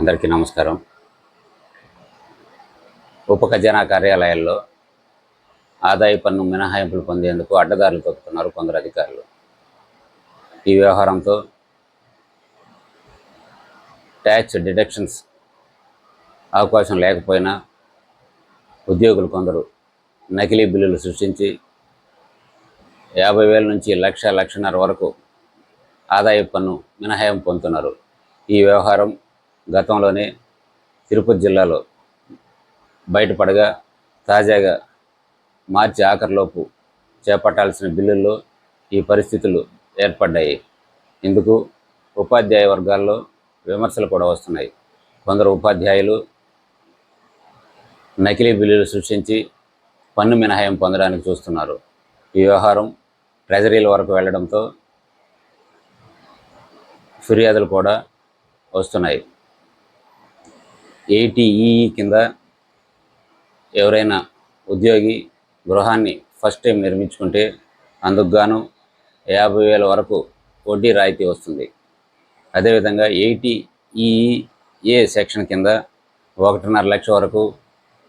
అందరికీ నమస్కారం. ఉప ఖజానా కార్యాలయాల్లో ఆదాయ పన్ను మినహాయింపులు పొందేందుకు అడ్డదారులు తొక్కుతున్నారు కొందరు అధికారులు. ఈ వ్యవహారంతో ట్యాక్స్ డిడక్షన్స్ అవకాశం లేకపోయినా ఉద్యోగులు కొందరు నకిలీ బిల్లులు సృష్టించి యాభై వేల నుంచి లక్ష లక్షన్నర వరకు ఆదాయ పన్ను మినహాయింపు పొందుతున్నారు. ఈ వ్యవహారం గతంలోనే తిరుపతి జిల్లాలో బయటపడగా తాజాగా మార్చి ఆఖరిలోపు చేపట్టాల్సిన బిల్లుల్లో ఈ పరిస్థితులు ఏర్పడ్డాయి. ఇందుకు ఉపాధ్యాయ వర్గాల్లో విమర్శలు కూడా వస్తున్నాయి. కొందరు ఉపాధ్యాయులు నకిలీ బిల్లులు సృష్టించి పన్ను మినహాయం పొందడానికి చూస్తున్నారు. ఈ వ్యవహారం ట్రెజరీల వరకు వెళ్ళడంతో ఫిర్యాదులు కూడా వస్తున్నాయి. ఏటీఈ కింద ఎవరైనా ఉద్యోగి గృహాన్ని ఫస్ట్ టైం నిర్మించుకుంటే అందుకు గాను యాభై వేల వరకు వడ్డీ రాయితీ వస్తుంది. అదేవిధంగా ఎయిటీ ఏ సెక్షన్ కింద ఒకటిన్నర లక్ష వరకు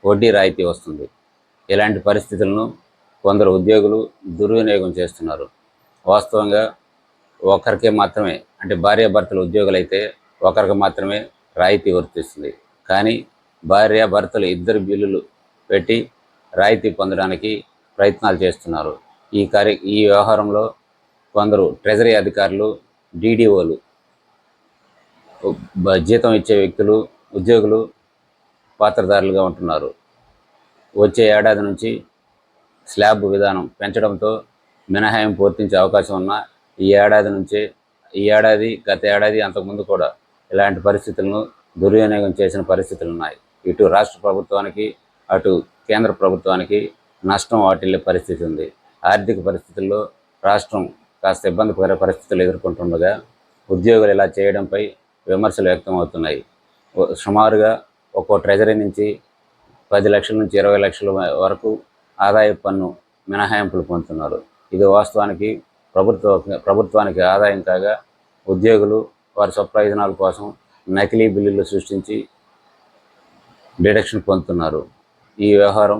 వడ్డీ రాయితీ వస్తుంది. ఇలాంటి పరిస్థితులను కొందరు ఉద్యోగులు దుర్వినియోగం చేస్తున్నారు. వాస్తవంగా ఒకరికే మాత్రమే అంటే భార్యాభర్తలు ఉద్యోగులైతే ఒకరికి మాత్రమే రాయితీ వర్తిస్తుంది. కానీ భార్య భర్తలు ఇద్దరు బిల్లులు పెట్టి రాయితీ పొందడానికి ప్రయత్నాలు చేస్తున్నారు. ఈ కార్య ఈ వ్యవహారంలో కొందరు ట్రెజరీ అధికారులు డీడీఓలు జీతం ఇచ్చే వ్యక్తులు ఉద్యోగులు పాత్రదారులుగా ఉంటున్నారు. వచ్చే ఏడాది నుంచి స్లాబ్ విధానం పెంచడంతో మినహాయింపు వర్తించే అవకాశం ఉన్న ఈ ఏడాది నుంచే ఈ ఏడాది గత ఏడాది అంతకుముందు కూడా ఇలాంటి పరిస్థితులను దుర్వినియోగం చేసిన పరిస్థితులు ఉన్నాయి. ఇటు రాష్ట్ర ప్రభుత్వానికి అటు కేంద్ర ప్రభుత్వానికి నష్టం వాటిల్లే పరిస్థితి ఉంది. ఆర్థిక పరిస్థితుల్లో రాష్ట్రం కాస్త ఇబ్బందికర పరిస్థితులు ఎదుర్కొంటుండగా ఉద్యోగులు ఇలా చేయడంపై విమర్శలు వ్యక్తమవుతున్నాయి. సుమారుగా ఒక్కో ట్రెజరీ నుంచి పది లక్షల నుంచి ఇరవై లక్షల వరకు ఆదాయ పన్ను మినహాయింపులు పొందుతున్నారు. ఇది వాస్తవానికి ప్రభుత్వ ప్రభుత్వానికి ఆదాయం కాగా ఉద్యోగులు వారి స్వప్రయోజనాల కోసం నకిలీ బిల్లులు సృష్టించి డిడక్షన్ పొందుతున్నారు. ఈ వ్యవహారం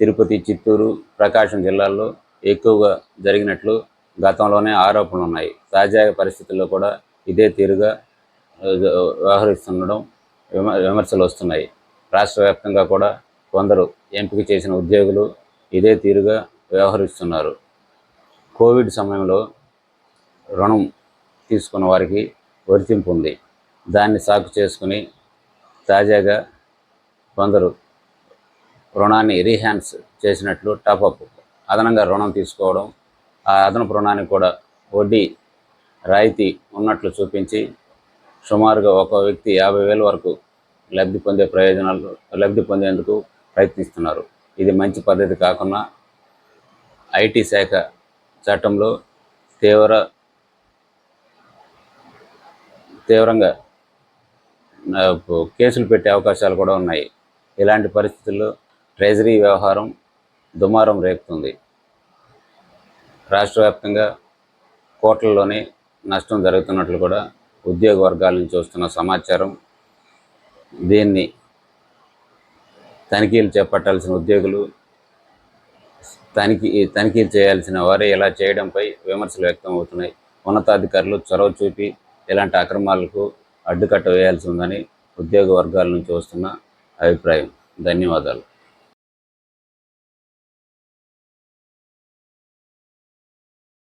తిరుపతి చిత్తూరు ప్రకాశం జిల్లాల్లో ఎక్కువగా జరిగినట్లు గతంలోనే ఆరోపణలు ఉన్నాయి. తాజా పరిస్థితుల్లో కూడా ఇదే తీరుగా వ్యవహరిస్తుండడం విమ విమర్శలు వస్తున్నాయి. రాష్ట్ర వ్యాప్తంగా కూడా కొందరు ఎంపిక చేసిన ఉద్యోగులు ఇదే తీరుగా వ్యవహరిస్తున్నారు. కోవిడ్ సమయంలో రుణం తీసుకున్న వారికి వర్తింపు ఉంది. దాన్ని సాకు చేసుకుని తాజాగా కొందరు రుణాన్ని రీహాన్స్ చేసినట్లు టాపప్ అదనంగా రుణం తీసుకోవడం ఆ అదనపు రుణానికి కూడా వడ్డీ రాయితీ ఉన్నట్లు చూపించి సుమారుగా ఒక వ్యక్తి యాభై వేల వరకు లబ్ధి పొందే ప్రయోజనాలు లబ్ధి పొందేందుకు ప్రయత్నిస్తున్నారు. ఇది మంచి పద్ధతి కాకుండా ఐటీ శాఖ చట్టంలో తీవ్ర తీవ్రంగా కేసులు పెట్టే అవకాశాలు కూడా ఉన్నాయి. ఇలాంటి పరిస్థితుల్లో ట్రెజరీ వ్యవహారం దుమారం రేపుతుంది. రాష్ట్ర వ్యాప్తంగా కోట్లలోనే నష్టం జరుగుతున్నట్లు కూడా ఉద్యోగ వర్గాల నుంచి వస్తున్న సమాచారం. దీన్ని తనిఖీలు చేపట్టాల్సిన ఉద్యోగులు తనిఖీ తనిఖీలు చేయాల్సిన వారే ఇలా చేయడంపై విమర్శలు వ్యక్తం అవుతున్నాయి. ఉన్నతాధికారులు చొరవ చూపి ఇలాంటి అక్రమాలకు అడ్డుకట్ట వేయాల్సి ఉందని ఉద్యోగ వర్గాల నుంచి వస్తున్న అభిప్రాయం. ధన్యవాదాలు.